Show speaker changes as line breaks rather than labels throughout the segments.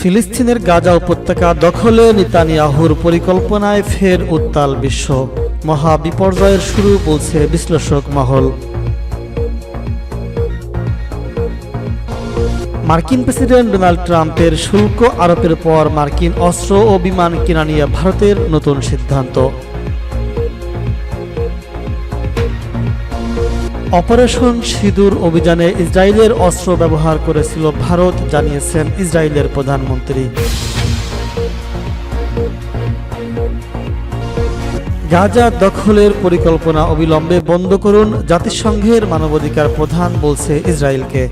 ফিলিস্তিনের গাজা উপত্যকা দখলে নিতানিয়াহুর পরিকল্পনায় ফের উত্তাল বিশ্ব মহা বিপর্যয়ের শুরু বলছে বিশ্লেষক মহল মার্কিন প্রেসিডেন্ট ডোনাল্ড ট্রাম্পের শুল্ক আরোপের পর মার্কিন অস্ত্র ও বিমান কিনা নিয়ে ভারতের নতুন সিদ্ধান্ত অপারেশন সিঁদুর অভিযানে ইসরায়েলের অস্ত্র ব্যবহার করেছিল ভারত জানিয়েছেন ইসরায়েলের প্রধানমন্ত্রী গাজা দখলের পরিকল্পনা অবিলম্বে বন্ধ করুন জাতিসংঘের মানবাধিকার প্রধান বলছে ইসরায়েলকে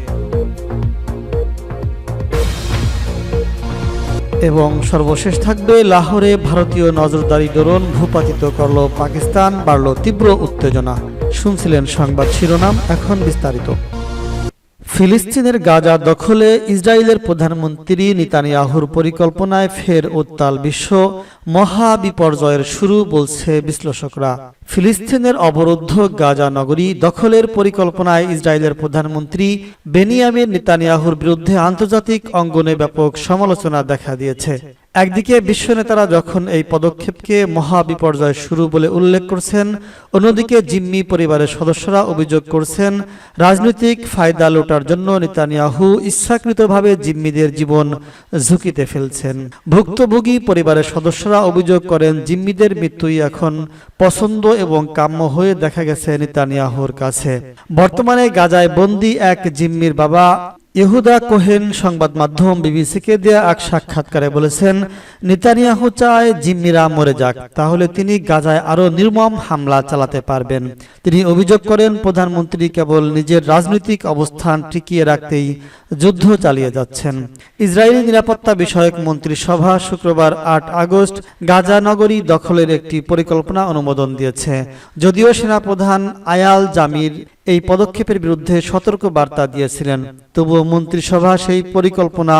এবং সর্বশেষ থাকবে লাহোরে ভারতীয় নজরদারি ড্রোন ভূপাতিত করল পাকিস্তান বাড়ল তীব্র উত্তেজনা শুনছিলেন সংবাদ শিরোনাম এখন বিস্তারিত ফিলিস্তিনের গাজা দখলে ইসরায়েলের প্রধানমন্ত্রী নিতানিয়াহুর পরিকল্পনায় ফের উত্তাল বিশ্ব মহা বিপর্যয়ের শুরু বলছে বিশ্লেষকরা ফিলিস্তিনের অবরুদ্ধ গাজা নগরী দখলের পরিকল্পনায় ইসরায়েলের প্রধানমন্ত্রী বেনিয়ামের নিতানিয়াহুর বিরুদ্ধে আন্তর্জাতিক অঙ্গনে ব্যাপক সমালোচনা দেখা দিয়েছে একদিকে বিশ্ব নেতারা যখন এই পদক্ষেপকে মহা বিপর্যয় শুরু বলে উল্লেখ করছেন অন্যদিকে জিম্মি পরিবারের সদস্যরা অভিযোগ করছেন রাজনৈতিক ফায়দা লোটার জন্য নেতানিয়াহু ইচ্ছাকৃতভাবে জিম্মিদের জীবন ঝুঁকিতে ফেলছেন ভুক্তভোগী পরিবারের সদস্যরা অভিযোগ করেন জিম্মিদের মৃত্যুই এখন পছন্দ এবং কাম্য হয়ে দেখা গেছে নেতানিয়াহুর কাছে বর্তমানে গাজায় বন্দি এক জিম্মির বাবা ইহুদা কোহেন সংবাদ মাধ্যম বিবিসিকে দেয়া এক সাক্ষাৎকারে বলেছেন নেতানিয়াহু চায় জিম্মিরা মরে যাক তাহলে তিনি গাজায় আরও নির্মম হামলা চালাতে পারবেন তিনি অভিযোগ করেন প্রধানমন্ত্রী কেবল নিজের রাজনৈতিক অবস্থান টিকিয়ে রাখতেই যুদ্ধ চালিয়ে যাচ্ছেন ইসরায়েলি নিরাপত্তা বিষয়ক মন্ত্রিসভা শুক্রবার আট আগস্ট গাজা নগরী দখলের একটি পরিকল্পনা অনুমোদন দিয়েছে যদিও সেনাপ্রধান আয়াল জামির এই পদক্ষেপের বিরুদ্ধে সতর্ক বার্তা দিয়েছিলেন তবুও মন্ত্রিসভা সেই পরিকল্পনা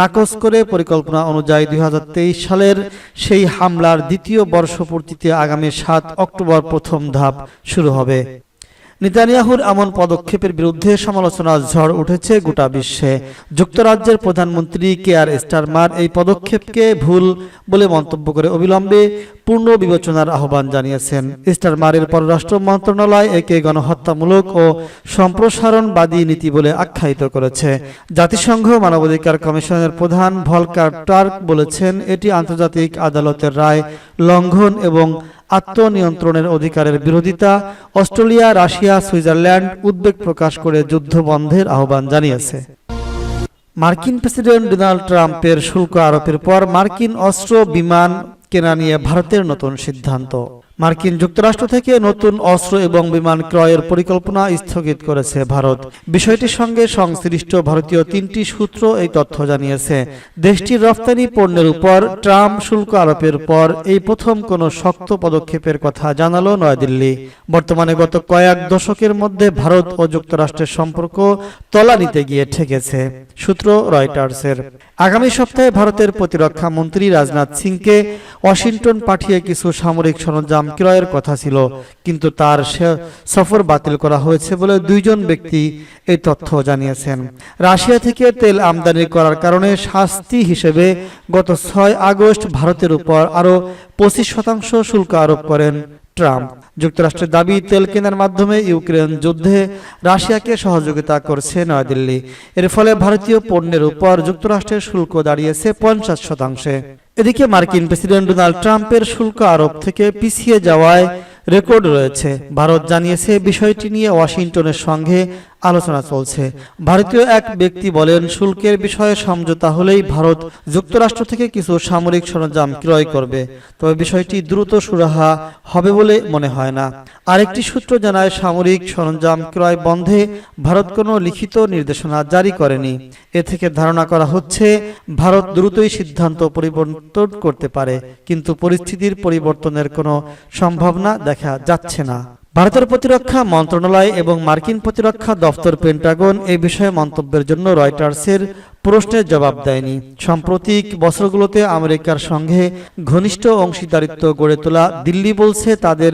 নাকচ করে পরিকল্পনা অনুযায়ী দুই সালের সেই হামলার দ্বিতীয় বর্ষপূর্তিতে আগামী সাত অক্টোবর প্রথম ধাপ শুরু হবে নিতানিয়াহুর এমন পদক্ষেপের বিরুদ্ধে সমালোচনার ঝড় উঠেছে গোটা বিশ্বে যুক্তরাজ্যের প্রধানমন্ত্রী কে আর স্টারমার এই পদক্ষেপকে ভুল বলে মন্তব্য করে অবিলম্বে পূর্ণ বিবেচনার আহ্বান জানিয়েছেন স্টারমারের পররাষ্ট্র মন্ত্রণালয় একে গণহত্যামূলক ও সম্প্রসারণবাদী নীতি বলে আখ্যায়িত করেছে জাতিসংঘ মানবাধিকার কমিশনের প্রধান ভলকার টার্ক বলেছেন এটি আন্তর্জাতিক আদালতের রায় লঙ্ঘন এবং আত্মনিয়ন্ত্রণের অধিকারের বিরোধিতা অস্ট্রেলিয়া রাশিয়া সুইজারল্যান্ড উদ্বেগ প্রকাশ করে যুদ্ধ বন্ধের আহ্বান জানিয়েছে মার্কিন প্রেসিডেন্ট ডোনাল্ড ট্রাম্পের শুল্ক আরোপের পর মার্কিন অস্ত্র বিমান কেনা নিয়ে ভারতের নতুন সিদ্ধান্ত মার্কিন যুক্তরাষ্ট্র থেকে নতুন অস্ত্র এবং বিমান ক্রয়ের পরিকল্পনা স্থগিত করেছে ভারত বিষয়টির সঙ্গে সংশ্লিষ্ট ভারতীয় তিনটি সূত্র এই তথ্য জানিয়েছে দেশটির রপ্তানি পণ্যের উপর ট্রাম্প শুল্ক আরোপের পর এই প্রথম কোনো শক্ত পদক্ষেপের কথা জানালো নয়াদিল্লি বর্তমানে গত কয়েক দশকের মধ্যে ভারত ও যুক্তরাষ্ট্রের সম্পর্ক তলা নিতে গিয়ে ঠেকেছে সূত্র রয়টার্সের আগামী সপ্তাহে ভারতের প্রতিরক্ষা মন্ত্রী রাজনাথ সিংকে ওয়াশিংটন পাঠিয়ে কিছু সামরিক সরঞ্জাম ক্রয়ের কথা ছিল কিন্তু তার সফর বাতিল করা হয়েছে বলে দুইজন ব্যক্তি এই তথ্য জানিয়েছেন রাশিয়া থেকে তেল আমদানি করার কারণে শাস্তি হিসেবে গত ছয় আগস্ট ভারতের উপর আরও পঁচিশ শতাংশ শুল্ক আরোপ করেন ট্রাম্প যুক্তরাষ্ট্রের দাবি তেল কেনার মাধ্যমে ইউক্রেন যুদ্ধে রাশিয়াকে সহযোগিতা করছে নয়াদিল্লি এর ফলে ভারতীয় পণ্যের উপর যুক্তরাষ্ট্রের শুল্ক দাঁড়িয়েছে পঞ্চাশ শতাংশে এদিকে মার্কিন প্রেসিডেন্ট ডোনাল্ড ট্রাম্পের শুল্ক আরোপ থেকে পিছিয়ে যাওয়ায় রেকর্ড রয়েছে ভারত জানিয়েছে বিষয়টি নিয়ে ওয়াশিংটনের সঙ্গে আলোচনা চলছে ভারতীয় এক ব্যক্তি বলেন শুল্কের বিষয়ে সমঝোতা হলেই ভারত যুক্তরাষ্ট্র থেকে কিছু সামরিক সরঞ্জাম ক্রয় করবে তবে বিষয়টি দ্রুত সুরাহা হবে বলে মনে হয় না আরেকটি সূত্র জানায় সামরিক সরঞ্জাম ক্রয় বন্ধে ভারত কোনো লিখিত নির্দেশনা জারি করেনি এ থেকে ধারণা করা হচ্ছে ভারত দ্রুতই সিদ্ধান্ত পরিবর্তন করতে পারে কিন্তু পরিস্থিতির পরিবর্তনের কোনো সম্ভাবনা দেখা যাচ্ছে না ভারতের প্রতিরক্ষা মন্ত্রণালয় এবং মার্কিন প্রতিরক্ষা দফতর পেন্টাগন এ বিষয়ে মন্তব্যের জন্য রয়টার্সের প্রশ্নের জবাব দেয়নি সাম্প্রতিক বছরগুলোতে আমেরিকার সঙ্গে ঘনিষ্ঠ অংশীদারিত্ব গড়ে তোলা দিল্লি বলছে তাদের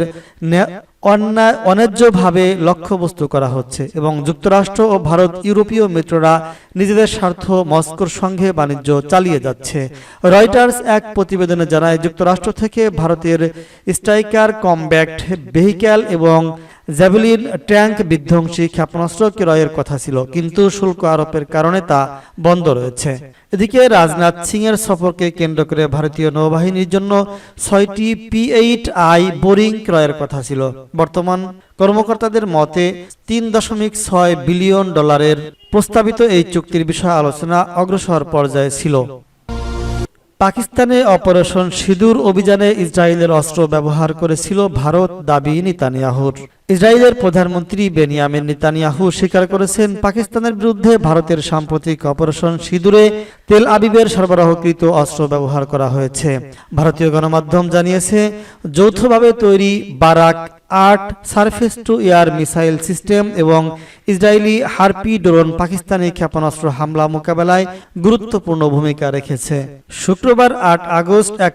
অন্যায় অন্যায্যভাবে লক্ষ্যবস্তু করা হচ্ছে এবং যুক্তরাষ্ট্র ও ভারত ইউরোপীয় মিত্ররা নিজেদের স্বার্থ মস্কোর সঙ্গে বাণিজ্য চালিয়ে যাচ্ছে রয়টার্স এক প্রতিবেদনে জানায় যুক্তরাষ্ট্র থেকে ভারতের স্ট্রাইকার কমব্যাক্ট ভেহিক্যাল এবং জ্যাভেলিন ট্যাঙ্ক বিধ্বংসী ক্ষেপণাস্ত্র ক্রয়ের কথা ছিল কিন্তু শুল্ক আরোপের কারণে তা বন্ধ রয়েছে এদিকে রাজনাথ সিং এর সফরকে কেন্দ্র করে ভারতীয় নৌবাহিনীর জন্য ছয়টি পি এইট আই বোরিং ক্রয়ের কথা ছিল বর্তমান কর্মকর্তাদের মতে তিন দশমিক ছয় বিলিয়ন ডলারের প্রস্তাবিত এই চুক্তির বিষয়ে আলোচনা অগ্রসর পর্যায়ে ছিল পাকিস্তানে অপারেশন সিঁদুর অভিযানে ইসরায়েলের অস্ত্র ব্যবহার করেছিল ভারত দাবি নিতানিয়াহুর ইসরায়েলের প্রধানমন্ত্রী বেনিয়ামিন নিতানিয়াহু স্বীকার করেছেন পাকিস্তানের বিরুদ্ধে ভারতের সাম্প্রতিক অপারেশন সিঁদুরে তেল আবিবের সরবরাহকৃত অস্ত্র ব্যবহার করা হয়েছে ভারতীয় গণমাধ্যম জানিয়েছে যৌথভাবে তৈরি বারাক আট surface to air missile system এবং ইসরায়েলি হারপি ড্রোন পাকিস্তানি ক্ষেপণাস্ত্র হামলা মোকাবেলায় গুরুত্বপূর্ণ ভূমিকা রেখেছে শুক্রবার আট আগস্ট এক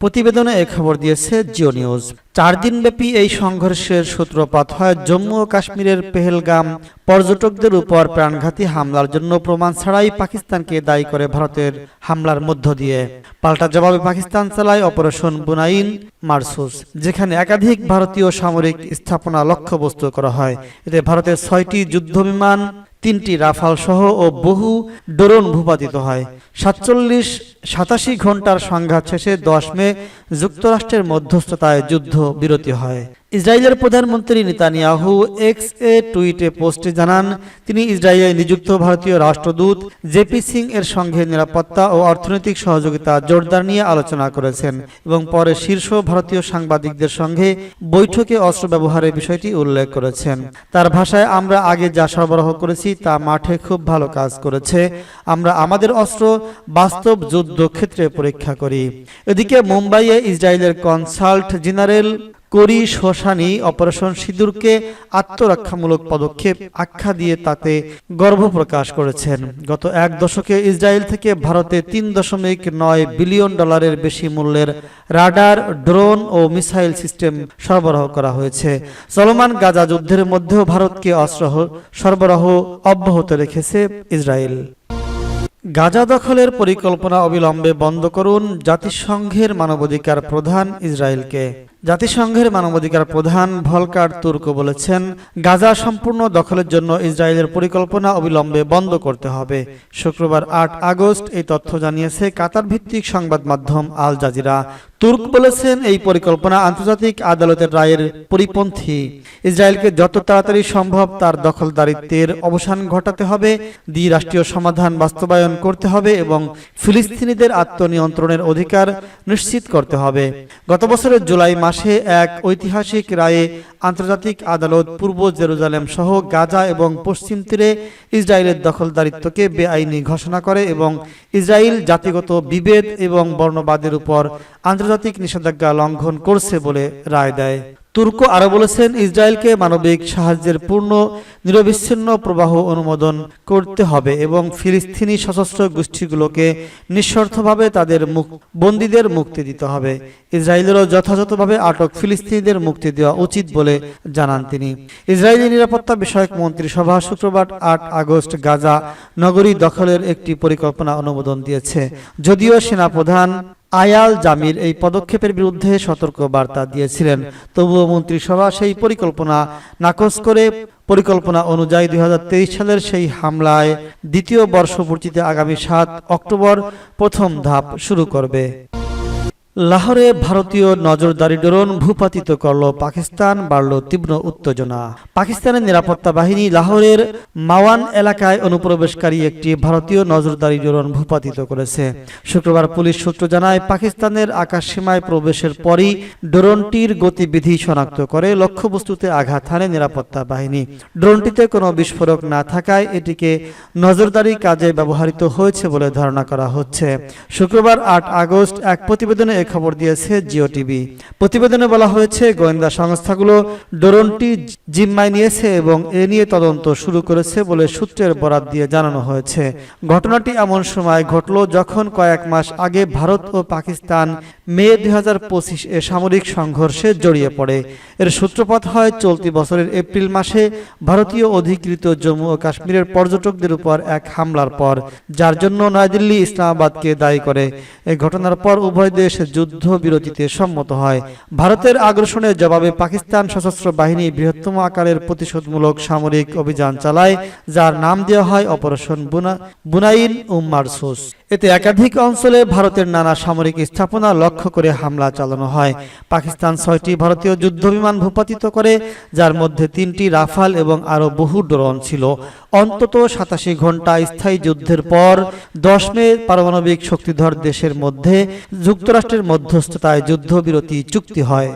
প্রতিবেদনে এ খবর দিয়েছে জিও নিউজ চার দিনব্যাপী এই সংঘর্ষের সূত্রপাত হয় জম্মু ও কাশ্মীরের পেহেলগাম পর্যটকদের উপর প্রাণঘাতী হামলার জন্য প্রমাণ ছাড়াই পাকিস্তানকে দায়ী করে ভারতের হামলার মধ্য দিয়ে পাল্টা জবাবে পাকিস্তান চালায় অপারেশন বুনাইন মার্সুস যেখানে একাধিক ভারতীয় সামরিক স্থাপনা লক্ষ্যবস্তু করা হয় এতে ভারতের ছয়টি যুদ্ধ বিমান তিনটি রাফাল সহ ও বহু ড্রোন ভূপাতিত হয় সাতচল্লিশ সাতাশি ঘন্টার সংঘাত শেষে দশ মে যুক্তরাষ্ট্রের মধ্যস্থতায় যুদ্ধ বিরতি হয় ইসরায়েলের প্রধানমন্ত্রী নেতানিয়াহু এক্স এ টুইটে পোস্টে জানান তিনি ইসরায়েলে নিযুক্ত ভারতীয় রাষ্ট্রদূত জেপি সিং এর সঙ্গে নিরাপত্তা ও অর্থনৈতিক সহযোগিতা জোরদার নিয়ে আলোচনা করেছেন এবং পরে শীর্ষ ভারতীয় সাংবাদিকদের সঙ্গে বৈঠকে অস্ত্র ব্যবহারের বিষয়টি উল্লেখ করেছেন তার ভাষায় আমরা আগে যা সরবরাহ করেছি তা মাঠে খুব ভালো কাজ করেছে আমরা আমাদের অস্ত্র বাস্তব যুদ্ধক্ষেত্রে পরীক্ষা করি এদিকে মুম্বাইয়ে ইসরায়েলের কনসাল্ট জেনারেল করি শ্মশানি অপারেশন সিঁদুরকে আত্মরক্ষামূলক পদক্ষেপ আখ্যা দিয়ে তাতে গর্ব প্রকাশ করেছেন গত এক দশকে ইসরায়েল থেকে ভারতে তিন দশমিক নয় বিলিয়ন ডলারের বেশি মূল্যের রাডার ড্রোন ও মিসাইল সিস্টেম সরবরাহ করা হয়েছে চলমান গাজা যুদ্ধের মধ্যেও ভারতকে অস্ত্র সরবরাহ অব্যাহত রেখেছে ইসরায়েল গাজা দখলের পরিকল্পনা অবিলম্বে বন্ধ করুন জাতিসংঘের মানবাধিকার প্রধান ইসরায়েলকে জাতিসংঘের মানবাধিকার প্রধান ভলকার তুর্ক বলেছেন গাজা সম্পূর্ণ দখলের জন্য ইসরায়েলের পরিকল্পনা অবিলম্বে বন্ধ করতে হবে শুক্রবার আট আগস্ট এই তথ্য জানিয়েছে কাতার ভিত্তিক সংবাদ মাধ্যম আল জাজিরা তুর্ক বলেছেন এই পরিকল্পনা আন্তর্জাতিক আদালতের রায়ের পরিপন্থী ইসরায়েলকে যত তাড়াতাড়ি সম্ভব তার দখলদারিত্বের অবসান ঘটাতে হবে দ্বিরাষ্ট্রীয় সমাধান বাস্তবায়ন করতে হবে এবং ফিলিস্তিনিদের আত্মনিয়ন্ত্রণের অধিকার নিশ্চিত করতে হবে গত বছরের জুলাই মাস মাসে এক ঐতিহাসিক রায়ে আন্তর্জাতিক আদালত পূর্ব জেরুজালেম সহ গাজা এবং পশ্চিম তীরে ইসরায়েলের দখলদারিত্বকে বেআইনি ঘোষণা করে এবং ইসরায়েল জাতিগত বিভেদ এবং বর্ণবাদের উপর আন্তর্জাতিক নিষেধাজ্ঞা লঙ্ঘন করছে বলে রায় দেয় তুর্ক আরও বলেছেন ইসরায়েলকে মানবিক সাহায্যের পূর্ণ নিরবিচ্ছিন্ন প্রবাহ অনুমোদন করতে হবে এবং ফিলিস্তিনি সশস্ত্র গোষ্ঠীগুলোকে নিঃস্বার্থভাবে তাদের বন্দীদের মুক্তি দিতে হবে ইসরায়েলেরও যথাযথভাবে আটক ফিলিস্তিনিদের মুক্তি দেওয়া উচিত বলে জানান তিনি ইসরায়েলি নিরাপত্তা বিষয়ক মন্ত্রী সভা শুক্রবার আট আগস্ট গাজা নগরী দখলের একটি পরিকল্পনা অনুমোদন দিয়েছে যদিও সেনাপ্রধান আয়াল জামির এই পদক্ষেপের বিরুদ্ধে সতর্ক বার্তা দিয়েছিলেন তবুও মন্ত্রিসভা সেই পরিকল্পনা নাকচ করে পরিকল্পনা অনুযায়ী দুই সালের সেই হামলায় দ্বিতীয় বর্ষপূর্তিতে আগামী সাত অক্টোবর প্রথম ধাপ শুরু করবে লাহোরে ভারতীয় নজরদারি ড্রোন ভূপাতিত করল পাকিস্তান বাড়ল তীব্র উত্তেজনা পাকিস্তানের নিরাপত্তা বাহিনী লাহোরের মাওয়ান এলাকায় অনুপ্রবেশকারী একটি ভারতীয় নজরদারি ড্রোন ভূপাতিত করেছে শুক্রবার পুলিশ সূত্র জানায় পাকিস্তানের আকাশসীমায় প্রবেশের পরই ড্রোনটির গতিবিধি শনাক্ত করে লক্ষ্যবস্তুতে আঘাত হানে নিরাপত্তা বাহিনী ড্রোনটিতে কোনো বিস্ফোরক না থাকায় এটিকে নজরদারি কাজে ব্যবহৃত হয়েছে বলে ধারণা করা হচ্ছে শুক্রবার আট আগস্ট এক প্রতিবেদনে এই খবর দিয়েছে জিও টিভি প্রতিবেদনে বলা হয়েছে গোয়েন্দা সংস্থাগুলো ড্রোনটি জিম্মায় নিয়েছে এবং এ নিয়ে তদন্ত শুরু করেছে বলে সূত্রের বরাত দিয়ে জানানো হয়েছে ঘটনাটি এমন সময় ঘটল যখন কয়েক মাস আগে ভারত ও পাকিস্তান মে দুই এ সামরিক সংঘর্ষে জড়িয়ে পড়ে এর সূত্রপাত হয় চলতি বছরের এপ্রিল মাসে ভারতীয় অধিকৃত জম্মু ও কাশ্মীরের পর্যটকদের উপর এক হামলার পর যার জন্য নয়াদিল্লি ইসলামাবাদকে দায়ী করে এই ঘটনার পর উভয় দেশ যুদ্ধ বিরতিতে সম্মত হয় ভারতের আগ্রাসনের জবাবে পাকিস্তান সশস্ত্র বাহিনী বৃহত্তম আকারের প্রতিশোধমূলক সামরিক অভিযান চালায় যার নাম দেওয়া হয় অপারেশন বুনাইন উম মারসুস এতে একাধিক অঞ্চলে ভারতের নানা সামরিক স্থাপনা লক্ষ্য করে হামলা চালানো হয় পাকিস্তান ছয়টি ভারতীয় যুদ্ধবিমান ভূপাতিত করে যার মধ্যে তিনটি রাফাল এবং আরও বহু ড্রোন ছিল অন্তত সাতাশি ঘন্টা স্থায়ী যুদ্ধের পর দশ মে পারমাণবিক শক্তিধর দেশের মধ্যে যুক্তরাষ্ট্রের মধ্যস্থতায় যুদ্ধবিরতি চুক্তি হয়